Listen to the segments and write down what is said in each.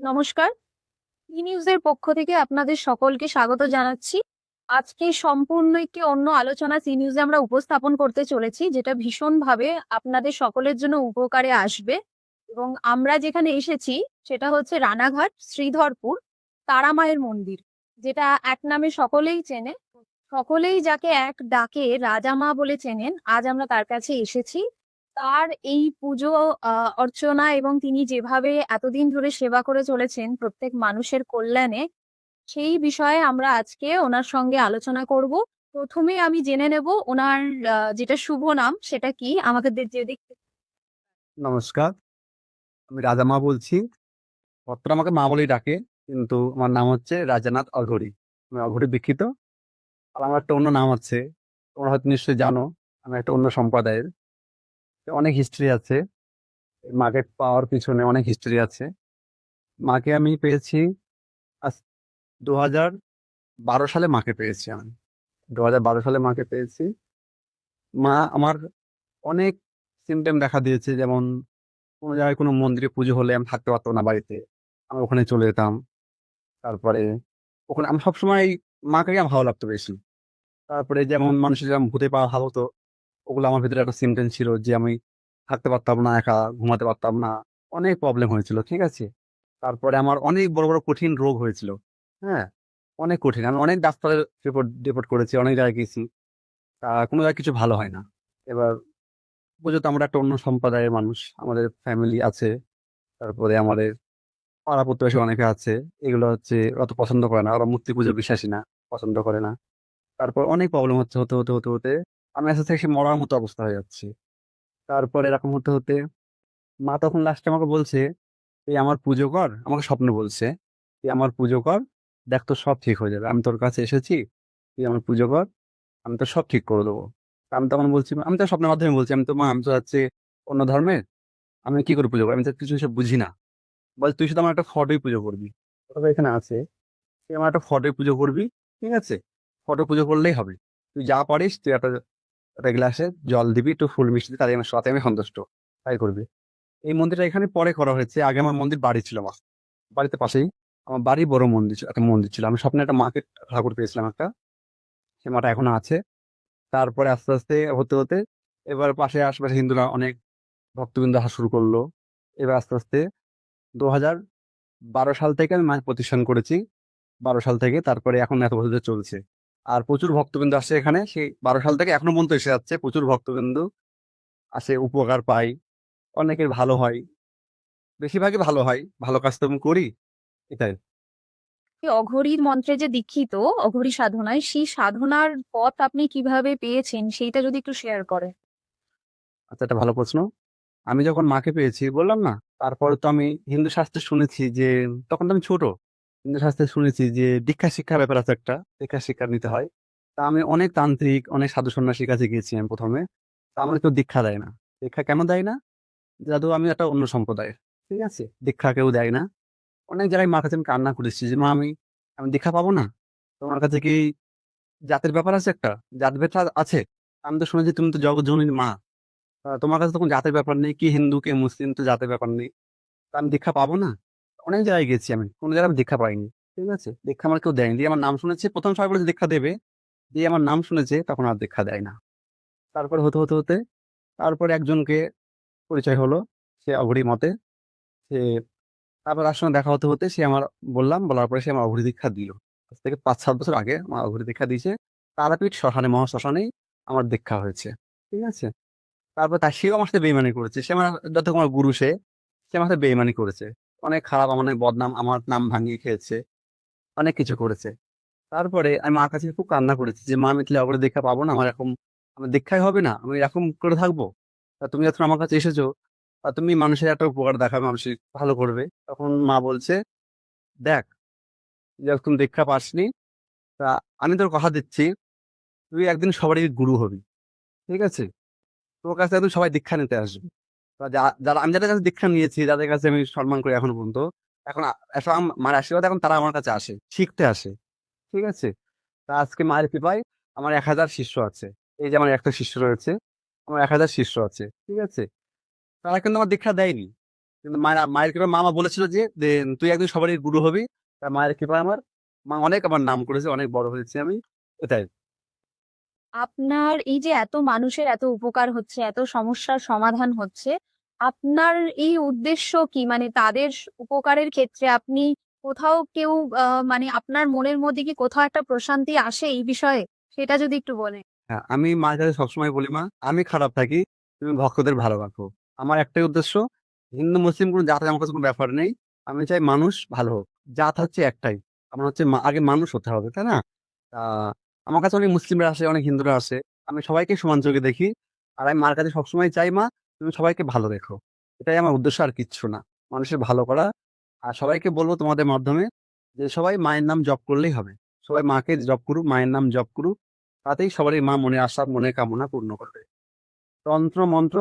নমস্কার। ই নিউজের পক্ষ থেকে আপনাদের সকলকে স্বাগত জানাচ্ছি। আজকে সম্পূর্ণ একটি অন্য আলোচনা সি নিউজে আমরা উপস্থাপন করতে চলেছি, যেটা ভীষণভাবে আপনাদের সকলের জন্য উপকারে আসবে। এবং আমরা যেখানে এসেছি, সেটা হচ্ছে রানাঘাট, শ্রীধরপুর, তারামায়ের মন্দির, যেটা এক নামে সকলেই চেনে। সকলেই যাকে এক ডাকে রাজামা বলে চেনেন, আজ আমরা তার কাছে এসেছি। তার এই পুজো অর্চনা এবং তিনি যেভাবে এতদিন ধরে সেবা করে চলেছেন প্রত্যেক মানুষের কল্যাণে, সেই বিষয়ে আমরা আজকে ওনার সঙ্গে আলোচনা করব। প্রথমে আমি জেনে নেব ওনার যেটা শুভ নাম সেটা কি? আমাকে দে- যদি নমস্কার। আমি রাজা মা বলছি। ভক্তরা আমাকে মা বলেই ডাকে, কিন্তু আমার নাম হচ্ছে রাজানাথ অঘরি। আমি অঘরি বিক্ষিত আর আমার একটা অন্য নাম আছে, তোমরা হয়তো নিশ্চয়ই জানো, আমি একটা অন্য সম্প্রদায়ের। অনেক হিস্ট্রি আছে। মাকে পাওয়ার পিছনে অনেক হিস্ট্রি আছে। মাকে আমি পেয়েছি দু হাজার বারো সালে মাকে পেয়েছি আমি। দু হাজার বারো সালে মাকে পেয়েছি। মা, আমার অনেক সিমটেম দেখা দিয়েছে। যেমন কোনো জায়গায় কোনো মন্দিরে পুজো হলে আমি থাকতে পারতাম না বাড়িতে। আমি ওখানে চলে যেতাম। তারপরে ওখানে আমি সবসময় মাকে আমার ভালো লাগতো বেশি। তারপরে যেমন মানুষের যেমন ভূতে পাওয়া ভালো হতো ওগুলো আমার ভিতরে একটা সিমটেম ছিল যে আমি থাকতে পারতাম না, একা ঘুমাতে পারতাম না। অনেক প্রবলেম হয়েছিল, ঠিক আছে? তারপরে আমার অনেক বড় বড় কঠিন রোগ হয়েছিল হ্যাঁ? অনেক কঠিন। আমি অনেক ডাক্তারের রিপোর্ট রিপোর্ট করেছি, অনেক জায়গায় গেছি। তা কোনো জায়গায় কিছু ভালো হয় না। এবার পুজো তো আমরা একটা অন্য সম্প্রদায়ের মানুষ, আমাদের ফ্যামিলি আছে, তারপরে আমাদের পাড়া প্রতিবেশী অনেকে আছে, এগুলো হচ্ছে অত পছন্দ করে না, ওরা মূর্তি পুজো বিশ্বাসী না, পছন্দ করে না। তারপর অনেক প্রবলেম হচ্ছে, হতে হতে হতে হতে আমি আস্তে থেকে সে মরার মতো অবস্থা হয়ে যাচ্ছে। তারপর এরকম হতে হতে মা তখন লাস্টে আমাকে বলছে, এই আমার পুজো কর। আমাকে স্বপ্ন বলছে, তুই আমার পুজো কর, দেখ তো সব ঠিক হয়ে যাবে। আমি তোর কাছে এসেছি, তুই আমার পুজো কর, আমি তো সব ঠিক করে দেবো। আমি তখন বলছি, আমি তো স্বপ্নের মাধ্যমে বলছি, আমি তো মা, আমি তো হচ্ছে অন্য ধর্মের আমি কি করে পুজো করি? আমি তো কিছু সব বুঝি না। বল, তুই শুধু আমার একটা ফটোই পুজো করবি। ফটো এখানে আছে, তুই আমার একটা ফটোই পুজো করবি, ঠিক আছে? ফটো পুজো করলেই হবে। তুই যা পারিস, তুই একটা একটা গ্লাসে জল দিবি, একটু ফুল মিষ্টি তাতে আমার সাথে আমি সন্তুষ্ট। তাই করবি। এই মন্দিরটা এখানে পরে করা হয়েছে। আগে আমার মন্দির বাড়ি ছিল আমার বাড়িতে পাশেই। আমার বাড়ি বড় মন্দির ছিল, একটা মন্দির ছিল। আমি স্বপ্নে একটা মাকে ঠাকুর পেয়েছিলাম একটা। সে মাটা এখনও আছে। তারপরে আস্তে আস্তে হতে হতে এবার পাশে আশেপাশে হিন্দুরা অনেক ভক্তবৃন্দ আসা শুরু করল। এবার আস্তে আস্তে দু হাজার বারো সাল থেকে আমি মায়ের প্রতিষ্ঠান করেছি। বারো সাল থেকে, তারপরে এখন এত বছর চলছে। আর প্রচুর ভক্তবৃন্দ আসে এখানে। সেই বারো সাল থেকে এখনও পর্যন্ত এসে যাচ্ছে। প্রচুর ভক্তবৃন্দ আসে উপকার পাই। অনেকের ভালো হয়। বেশিরভাগই ভালো হয়। ভালো কাজ তো করি। এটাই। অঘরীর মন্ত্রে যে দীক্ষিত অঘরী সাধনায় সেই সাধনার পথ আপনি কীভাবে পেয়েছেন? সেইটা যদি একটু শেয়ার করেন। আচ্ছা একটা ভালো প্রশ্ন। আমি যখন মাকে পেয়েছি বললাম না? তারপরে তো আমি হিন্দু শাস্ত্রে শুনেছি যে তখন তো আমি ছোট। হিন্দু শাস্ত্রে শুনেছি যে, দীক্ষা শিক্ষা ব্যাপার আছে একটা, দীক্ষা শিক্ষা নিতে হয়। তা আমি অনেক তান্ত্রিক, অনেক সাধু সন্ন্যাসীর কাছে গিয়েছি আমি প্রথমে। তা আমার কেউ দীক্ষা দেয় না। দীক্ষা কেন দেয় না? যাদু আমি একটা অন্য সম্প্রদায়ের, ঠিক আছে? দীক্ষা কেউ দেয় না। অনেক জায়গায় মার কাছে আমি কান্না করেছি যে, মা, আমি আমি দীক্ষা পাবো না। তোমার কাছে কি জাতের ব্যাপার আছে একটা? জাত ব্যাপার আছে? আমি তো শুনেছি, তুমি তো জগৎ জননীর মা। তোমার কাছে তখন জাতের ব্যাপার নেই, কি হিন্দু, কে মুসলিম, তো জাতের ব্যাপার নেই। তা আমি দীক্ষা পাবো না? অনেক জায়গায় গেছি আমি। কোনো জায়গায় আমি দীক্ষা পাইনি, ঠিক আছে? দীক্ষা আমার কেউ দেয়নি। দিয়ে আমার নাম শুনেছে, প্রথম সবাই বলেছে দীক্ষা দেবে। দিয়ে আমার নাম শুনেছে, তখন আর দীক্ষা দেয় না। তারপর হতে হতে হতে, তারপর একজনকে পরিচয় হলো, সে অঘরি মতে। সে তারপর তার সঙ্গে দেখা হতে হতে সে আমার বললাম, বলার পরে সে আমার অঘরি দীক্ষা দিল। আজ থেকে পাঁচ সাত বছর আগে আমার অঘরি দীক্ষা দিয়েছে। তারাপীঠ শ্মশানে, মহাশ্মশানেই আমার দীক্ষা হয়েছে, ঠিক আছে? তারপর তার, সেও আমার সাথে বেইমানি করেছে। সে আমার যত আমার গুরু সে সে আমার সাথে বেইমানি করেছে। অনেক খারাপ আমার বদনাম, আমার নাম ভাঙিয়ে খেয়েছে, অনেক কিছু করেছে। তারপরে আমি মার কাছে খুব কান্না করেছি যে, মা, আমি অপরে দীক্ষা পাবো না? আমার এরকম, আমার দীক্ষাই হবে না। আমি এরকম করে থাকব? তা তুমি যখন আমার কাছে এসেছ তুমি মানুষের একটা উপকার দেখাবে মানুষের ভালো করবে। তখন মা বলছে, দেখ যখন দীক্ষা পাসনি, তা আমি তোর কথা দিচ্ছি, তুই একদিন সবারই গুরু হবি। ঠিক আছে? তোর কাছে একদম সবাই দীক্ষা নিতে আসবে। যারা, আমি যাদের কাছে দীক্ষা নিয়েছি, যাদের কাছে আমি সম্মান করি এখনও পর্যন্ত, এখন আম- মায়ের আশীর্বাদ এখন তারা আমার কাছে আসে, শিখতে আসে, ঠিক আছে? তা আজকে মায়ের কৃপায় আমার এক হাজার শিষ্য আছে, এই যে আমার একটা শিষ্য রয়েছে, আমার এক হাজার শিষ্য আছে, ঠিক আছে? তারা কিন্তু আমার দীক্ষা দেয়নি, কিন্তু মায়ের মায়ের কৃপা মামা বলেছিল যে যে তুই একদিন সবারই গুরু হবি, তা মায়ের কৃপায় আমার, মা অনেক আমার নাম করেছে, অনেক বড় হয়েছে আমি, এটাই। আপনার এই যে এত মানুষের এত উপকার হচ্ছে, এত সমস্যার সমাধান হচ্ছে, আপনার এই উদ্দেশ্য কি? মানে তাদের উপকারের ক্ষেত্রে আপনি কোথাও কেউ মানে আপনার মনের মধ্যে কি কোথাও একটা প্রশান্তি আসে এই বিষয়ে? সেটা যদি একটু বলেন। হ্যাঁ আমি মাঝে সবসময় বলি, মা, আমি খারাপ থাকি, তুমি ভক্তদের ভালো রাখো আমার একটাই উদ্দেশ্য, হিন্দু, মুসলিম কোনো জাত আমার কাছে কোনো ব্যাপার নেই। আমি চাই মানুষ ভালো হোক, জাত হচ্ছে একটাই। আমার হচ্ছে আগে মানুষ হতে হবে, তাই না? আমার কাছে অনেক মুসলিমরা আসে, অনেক হিন্দুরা আসে। আমি সবাইকে সমান চোখে দেখি। আর আমি মার কাছে সবসময় চাই, মা, তুমি সবাইকে ভালো রেখো এটাই আমার উদ্দেশ্য আর কিচ্ছু না। মানুষের ভালো করা। আর সবাইকে বলব তোমাদের মাধ্যমে যে, সবাই মায়ের নাম জপ করলেই হবে। সবাই মাকে জপ করুক, মায়ের নাম জপ করুক। তাতেই সবারই মা মনে আশা, মনে কামনা পূর্ণ করবে। তন্ত্র, মন্ত্র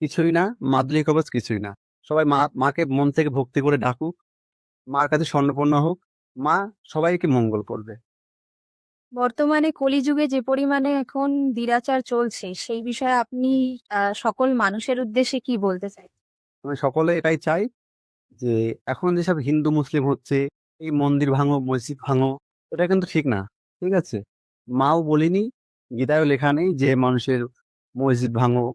কিছুই না, মাদুলি কবচ কিছুই না। সবাই মা, মাকে মন থেকে ভক্তি করে ডাকুক। মার কাছে স্বর্ণপন্ন হোক। মা সবাইকে মঙ্গল করবে। বর্তমানে কলিযুগে যে পরিমাণে এখন দিরাচার চলছে সেই বিষয়ে আপনি সকল মানুষের উদ্দেশ্যে কি বলতে চাই? আমি সকলে এটাই চাই যে এখন যেসব হিন্দু মুসলিম হচ্ছে এই মন্দির ভাঙো মসজিদ ভাঙো এটা কিন্তু ঠিক না ঠিক আছে? মাও বলিনি গীতায়ও লেখা নেই যে মানুষের মসজিদ ভাঙো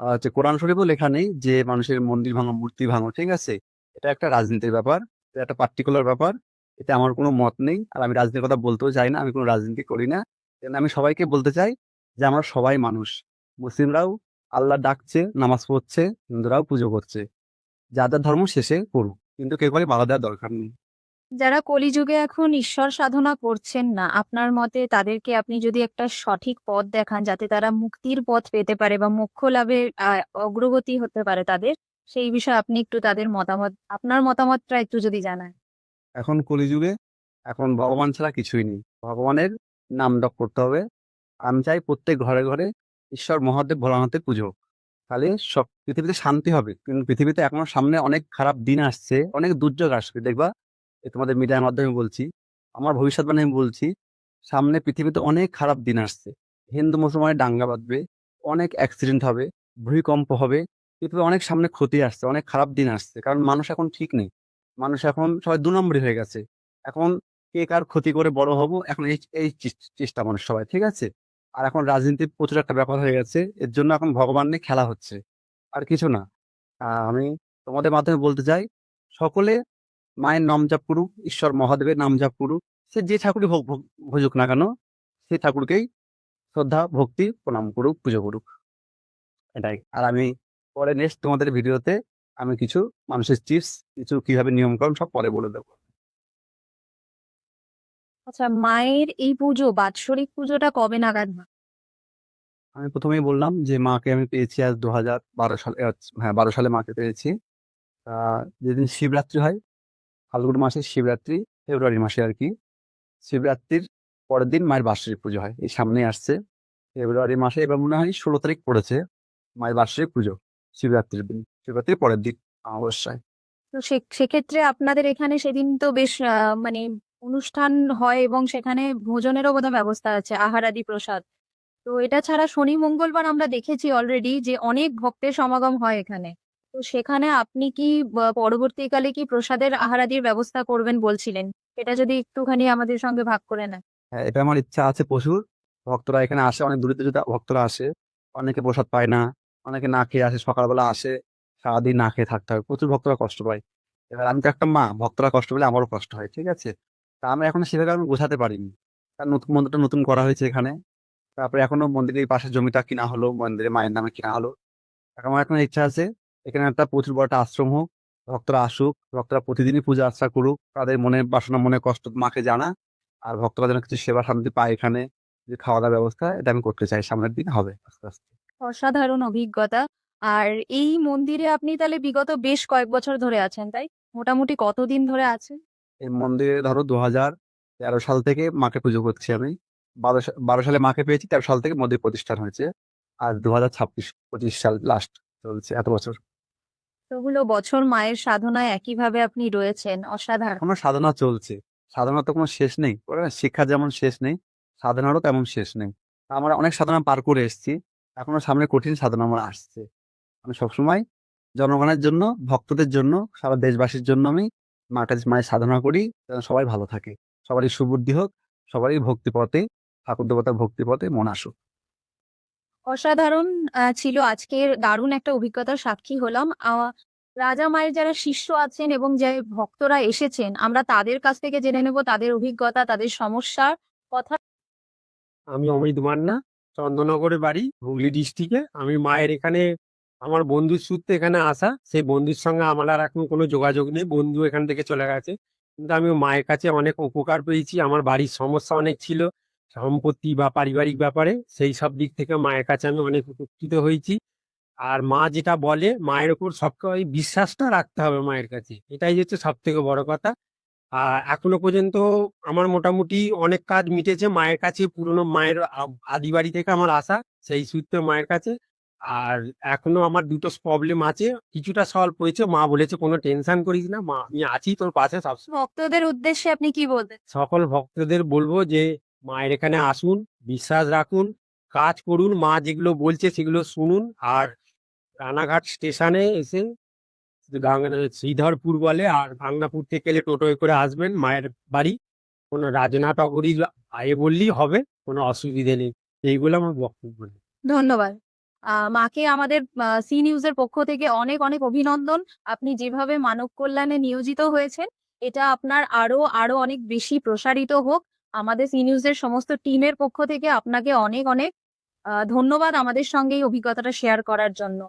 আহ, হচ্ছে কোরআন শরীফও লেখা নেই যে মানুষের মন্দির ভাঙো মূর্তি ভাঙো ঠিক আছে? এটা একটা রাজনীতির ব্যাপার এটা একটা পার্টিকুলার ব্যাপার। এতে আমার কোনো মত নেই। আর আমি রাজনীতির কথা বলতেও চাই না, আমি কোনো রাজনীতি করি না। আমি সবাইকে বলতে চাই যে, আমরা সবাই মানুষ। মুসলিমরাও আল্লাহ ডাকছে, নামাজ পড়ছে, হিন্দুরাও পুজো করছে। যাদের ধর্ম শেষে করুক, কিন্তু কেউ কাউকে বাধা দেওয়ার দরকার নেই। যারা কলিযুগে এখন ঈশ্বর সাধনা করছেন না, আপনার মতে তাদেরকে আপনি যদি একটা সঠিক পথ দেখান, যাতে তারা মুক্তির পথ পেতে পারে বা মোক্ষ লাভের অগ্রগতি হতে পারে তাদের, সেই বিষয়ে আপনি একটু তাদের মতামত, আপনার মতামতটা একটু যদি জানান। এখন কলিযুগে এখন ভগবান ছাড়া কিছুই নেই। ভগবানের নাম ডক করতে হবে। আমি চাই প্রত্যেক ঘরে ঘরে ঈশ্বর, মহাদেব, ভোলানাথের পুজো। তাহলে সব পৃথিবীতে শান্তি হবে। কিন্তু পৃথিবীতে এখনও সামনে অনেক খারাপ দিন আসছে, অনেক দুর্যোগ আসবে। দেখবা তোমাদের মিডিয়ার মাধ্যমে বলছি, আমার ভবিষ্যৎবাণী আমি বলছি, সামনে পৃথিবীতে অনেক খারাপ দিন আসছে। হিন্দু, মুসলমানের দাঙ্গা বাঁধবে, অনেক অ্যাক্সিডেন্ট হবে, ভূমিকম্প হবে, পৃথিবীতে অনেক সামনে ক্ষতি আসছে, অনেক খারাপ দিন আসছে। কারণ মানুষ এখন ঠিক নেই। মানুষ এখন সবাই দু নম্বরই হয়ে গেছে। এখন কে কার ক্ষতি করে বড় হব, এখন এই এই চেষ্টা মানুষ সবাই, ঠিক আছে? আর এখন রাজনীতি প্রচুর একটা ব্যাপার হয়ে গেছে, এর জন্য এখন ভগবান নিয়ে খেলা হচ্ছে। আর কিছু না। আমি তোমাদের মাধ্যমে বলতে চাই, সকলে মায়ের নাম জাপ করুক, ঈশ্বর মহাদেবের নাম জাপ করুক, সে যে ঠাকুরই ভোগ- না কেন সেই ঠাকুরকেই শ্রদ্ধা, ভক্তি, প্রণাম করুক, পুজো করুক। এটাই। আর আমি পরে নেক্সট তোমাদের ভিডিওতে আমি কিছু মানুষের চিপস কিছু কীভাবে নিয়মকানুন সব পরে বলে দেবো। আচ্ছা মায়ের এই পুজো বাৎসরিক পুজোটা কবে নাগাদ হয়? আমি প্রথমেই বললাম যে মাকে আমি পেয়েছি আজ দু হাজার বারো সালে হ্যাঁ বারো সালে মাকে পেয়েছি। যেদিন শিবরাত্রি হয় ফাল্গুন মাসের শিবরাত্রি ফেব্রুয়ারি মাসে আর কি। শিবরাত্রির পরের দিন মায়ের বার্ষিক পুজো হয় এই সামনেই আসছে। ফেব্রুয়ারি মাসে এবার মনে হয় ষোলো তারিখ পড়েছে মায়ের বার্ষিক পুজো শিবরাত্রির দিন। শিবরাত্রির পরের দিন অবশ্যই। তো সেক্ষেত্রে আপনাদের এখানে সেদিন তো বেশ মানে অনুষ্ঠান হয় এবং সেখানে ভোজনেরও বোধহয় ব্যবস্থা আছে আহার আদি প্রসাদ। তো এটা ছাড়া শনি মঙ্গলবার আমরা দেখেছি অলরেডি যে অনেক ভক্তের সমাগম হয় এখানে। তো সেখানে আপনি কি পরবর্তীকালে কি প্রসাদের আহার আদির ব্যবস্থা করবেন বলছিলেন? এটা যদি একটুখানি আমাদের সঙ্গে ভাগ করে নেন। হ্যাঁ এটা আমার ইচ্ছা আছে প্রচুর। ভক্তরা এখানে আসে অনেক দূরে দূরে ভক্তরা আসে। অনেকে প্রসাদ পায় না অনেকে না খেয়ে আসে সকালবেলা আসে। সারাদিন না খেয়ে থাকতে হয় প্রচুর ভক্তরা কষ্ট পায়। এবার আমি তো একটা মা, ভক্তরা কষ্ট পেলে আমারও কষ্ট হয়, ঠিক আছে? তা আমি এখনও সেভাবে আমি বোঝাতে পারিনি। তার নতুন, মন্দিরটা নতুন করা হয়েছে এখানে। তারপরে এখনও মন্দিরের পাশে জমিটা কিনা হলো, মন্দিরের মায়ের নামে কিনা হলো। আমার এখন ইচ্ছা আছে। এখানে একটা প্রচুর বড় একটা আশ্রম হোক, ভক্তরা আসুক, ভক্তরা প্রতিদিনই পূজা আর্চা করুক, তাদের মনে বাসনা মনে কষ্ট মাকে জানা, আর ভক্তরা যেন কিছু সেবা শান্তি পায় এখানে যে খাওয়া দাওয়ার ব্যবস্থা, এটা আমি করতে চাই। সামনের দিন হবে। আস্তে আস্তে। অসাধারণ অভিজ্ঞতা। আর এই মন্দিরে আপনি তাহলে বিগত বেশ কয়েক বছর ধরে আছেন তাই? মোটামুটি কতদিন ধরে আছেন? এই মন্দিরে ধরো দু হাজার তেরো সাল থেকে মাকে পুজো করছি আমি। বারো বারো সালে মাকে পেয়েছি তেরো সাল থেকে মন্দির প্রতিষ্ঠান হয়েছে। আর দু হাজার ছাব্বিশ পঁচিশ সাল লাস্ট চলছে এত বছর। এতগুলো বছর মায়ের সাধনায় একইভাবে আপনি রয়েছেন অসাধারণ। এখনও সাধনা চলছে। সাধনা তো কোনো শেষ নেই। শিক্ষার যেমন শেষ নেই সাধনারও তেমন শেষ নেই। আমরা অনেক সাধনা পার করে এসেছি। এখনও সামনে কঠিন সাধনা আমার আসছে। আমি সবসময় জনগণের জন্য ভক্তদের জন্য সারা দেশবাসীর জন্য আমি মা মাটা মায়ের সাধনা করি যেন সবাই ভালো থাকে। সবারই সুবুদ্ধি হোক সবারই ভক্তি পথে ঠাকুর দেবতার ভক্তি পথে মন আসুক। অসাধারণ আহ, ছিল আজকের দারুণ একটা অভিজ্ঞতার সাক্ষী হলাম। আহ, রাজা মায়ের যারা শিষ্য আছেন এবং যে ভক্তরা এসেছেন আমরা তাদের কাছ থেকে জেনে নেব তাদের অভিজ্ঞতা তাদের সমস্যার কথা। আমি অমিত মান্না চন্দননগরে বাড়ি হুগলি ডিস্ট্রিক্টে। আমি মায়ের এখানে আমার বন্ধুর সূত্রে এখানে আসা। সেই বন্ধুর সঙ্গে আমার আর এখন কোনো যোগাযোগ নেই। বন্ধু এখান থেকে চলে গেছে। কিন্তু আমি মায়ের কাছে অনেক উপকার পেয়েছি। আমার বাড়ির সমস্যা অনেক ছিল। সম্পত্তি বা পারিবারিক ব্যাপারে সেই সব দিক থেকে মায়ের কাছে আমি অনেক উপকৃত হয়েছি। আর মা যেটা বলে, মায়ের উপর সবসময় বিশ্বাসটা রাখতে হবে মায়ের কাছে। এটাই হচ্ছে সব থেকে বড় কথা। আর এখনও পর্যন্ত আমার মোটামুটি অনেক কাজ মিটেছে। মায়ের কাছে পুরনো মায়ের আদি বাড়ি থেকে আমার আসা। সেই সূত্রে মায়ের কাছে আর এখনও আমার দুটো প্রবলেম আছে। কিছুটা সলভ হয়েছে মা বলেছে কোনো টেনশন করিস না মা আমি আছি তোর পাশে সবসময়। ভক্তদের উদ্দেশ্যে আপনি কি বলতেন সকল ভক্তদের বলব যে মায়ের এখানে আসুন বিশ্বাস রাখুন কাজ করুন মা যেগুলো বলছে সেগুলো শুনুন। আর রানাঘাট স্টেশনে এসে শ্রীধরপুর বলে আর গাংনাপুর থেকে এলে টোটোয় করে আসবেন মায়ের বাড়ি। কোনো রাজনাথ অগরি আয়ে বললেই হবে কোনো অসুবিধে নেই। এইগুলো আমার বক্তব্য। ধন্যবাদ। মাকে আমাদের সি নিউজের পক্ষ থেকে অনেক অনেক অভিনন্দন। আপনি যেভাবে মানব কল্যাণে নিয়োজিত হয়েছেন, এটা আপনার আরও আরও অনেক বেশি প্রসারিত হোক। আমাদের সি নিউজের সমস্ত টিমের পক্ষ থেকে আপনাকে অনেক অনেক ধন্যবাদ আমাদের সঙ্গে এই অভিজ্ঞতাটা শেয়ার করার জন্য।